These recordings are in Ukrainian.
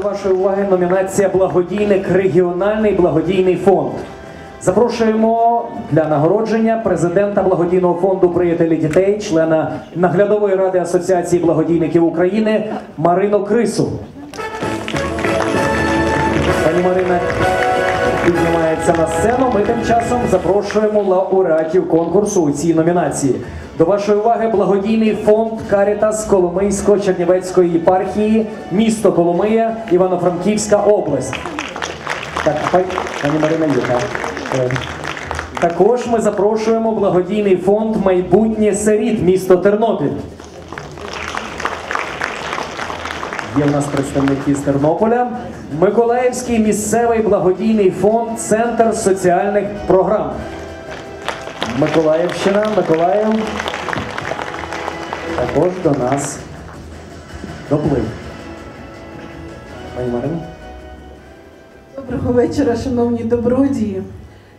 вашої уваги номінація Благодійник регіональний благодійний фонд. Запрошуємо для нагородження президента благодійного фонду Приятелі дітей, члена наглядової ради Асоціації благодійників України Марину Крису. Пані Марина піднімається на сцену. Ми тим часом запрошуємо лауреатів конкурсу у цій номінації. До вашої уваги благодійний фонд Карітас Коломийсько-Чернівецької єпархії, місто Коломия, Івано-Франківська область. Так, пані Марина є. Е, Також ми запрошуємо благодійний фонд Майбутнє сиріт, місто Тернопіль. Є в нас представники з Тернополя. Миколаївський місцевий благодійний фонд Центр соціальних програм. Миколаївщина, Миколаїв. Також до нас доплив. Пані Марино. Доброго вечора, шановні добродії.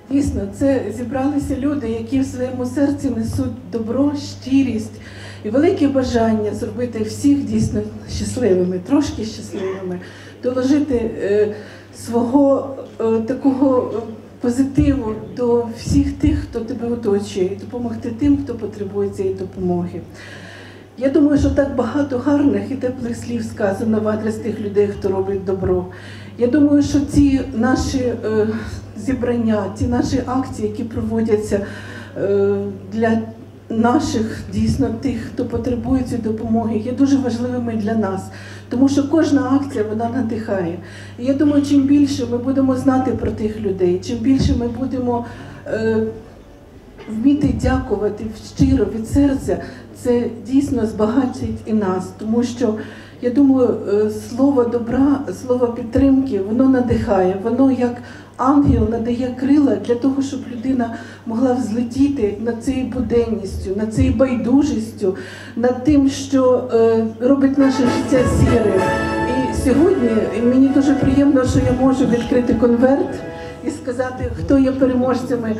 Дійсно, це зібралися люди, які в своєму серці несуть добро, щирість і велике бажання зробити всіх дійсно щасливими, трошки щасливими, доложити е, свого е, такого е, позитиву до всіх тих, хто тебе оточує, і допомогти тим, хто потребує цієї допомоги. Я думаю, що так багато гарних і теплих слів сказано в адрес тих людей, хто робить добро. Я думаю, що ці наші е, зібрання, ці наші акції, які проводяться е, для наших дійсно тих, хто потребує цієї допомоги, є дуже важливими для нас. Тому що кожна акція вона надихає. І я думаю, чим більше ми будемо знати про тих людей, чим більше ми будемо. Е, вміти дякувати щиро від серця, це дійсно збагачить і нас, тому що я думаю, е, слово добра, слово підтримки, воно надихає, воно як ангел надає крила для того, щоб людина могла взлетіти над цією буденністю, над цією байдужістю, над тим, що е, робить наше життя сірим. І сьогодні мені дуже приємно, що я можу відкрити конверт і сказати, хто є переможцями.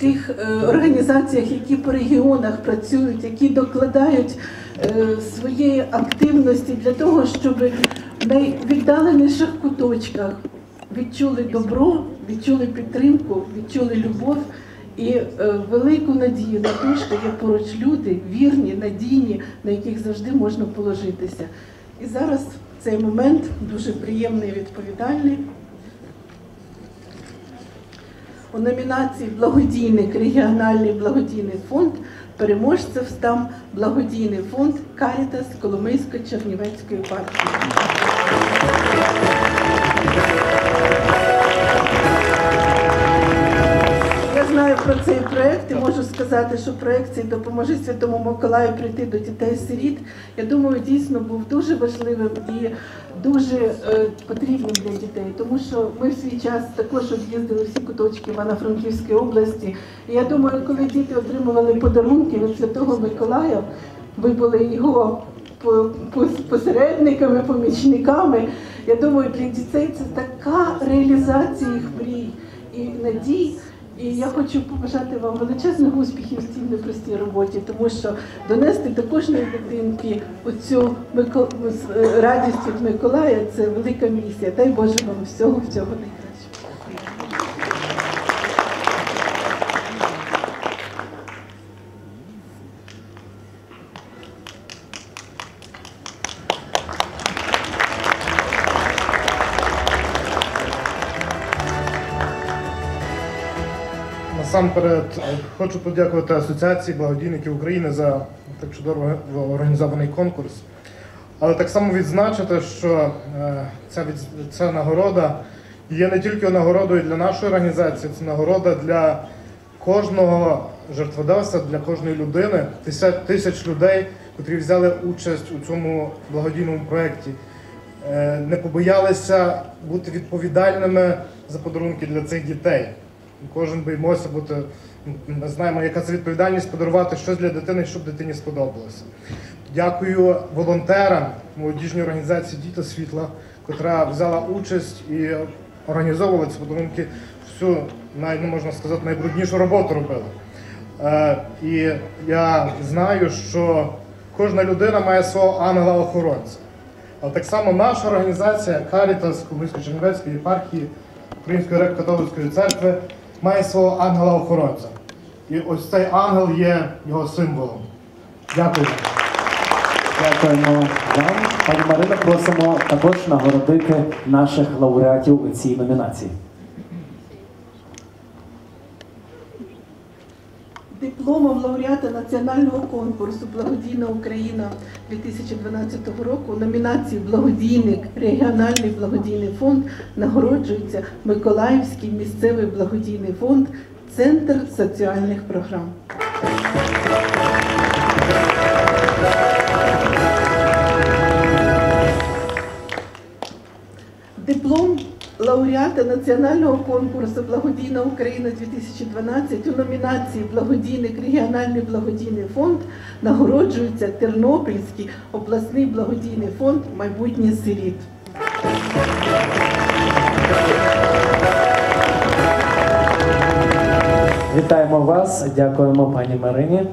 Тих е, організаціях, які по регіонах працюють, які докладають е, своєї активності для того, щоб в найвіддаленіших куточках відчули добро, відчули підтримку, відчули любов і е, велику надію на те, що є поруч люди, вірні, надійні, на яких завжди можна положитися. І зараз цей момент дуже приємний і відповідальний. У номінації Благодійник регіональний благодійний фонд переможцев став благодійний фонд Карітас Коломийсько-Чернівецької партії. Знаю про цей проект і можу сказати, що проект цей допоможе Святому Миколаю прийти до дітей-сиріт. Я думаю, дійсно був дуже важливим і дуже е, потрібним для дітей, тому що ми в свій час також об'їздили всі куточки Івано-Франківської області. І я думаю, коли діти отримували подарунки від Святого Миколая, ви були його по- по- посередниками, помічниками. Я думаю, для дітей це така реалізація їх мрій і надій. І я хочу побажати вам величезних успіхів в цій непростій роботі, тому що донести до кожної дитинки оцю е, радість від Миколая це велика місія. Дай Боже вам всього всього найкращого. Насамперед е, хочу подякувати Асоціації благодійників України за так чудово організований конкурс. Але так само відзначити, що е, ця, від- ця нагорода є не тільки нагородою для нашої організації, це нагорода для кожного жертводавця, для кожної людини, тисяч, людей, які взяли участь у цьому благодійному проєкті. Е, Не побоялися бути відповідальними за подарунки для цих дітей. Кожен боїмося бути, не знаємо, яка це відповідальність подарувати щось для дитини, щоб дитині сподобалося. Дякую волонтерам молодіжній організації Діти світла, котра взяла участь і організовувала ці подарунки всю, най, ну, можна сказати, найбруднішу роботу робили. Е, і я знаю, що кожна людина має свого ангела-охоронця. Але так само наша організація Карітас Коломийсько-Чернівецької єпархії Української греко-католицької церкви має свого ангела-охоронця. І ось цей ангел є його символом. Дякую. Дякуємо вам. Пані Марина, просимо також нагородити наших лауреатів у цій номінації. Дипломом лауреата національного конкурсу Благодійна Україна 2012 року номінації Благодійник регіональний благодійний фонд нагороджується Миколаївський місцевий благодійний фонд Центр соціальних програм. Диплом лауреата національного конкурсу Благодійна Україна 2012 у номінації Благодійник регіональний благодійний фонд нагороджується Тернопільський обласний благодійний фонд Майбутнє сиріт. Вітаємо вас, дякуємо пані Марині.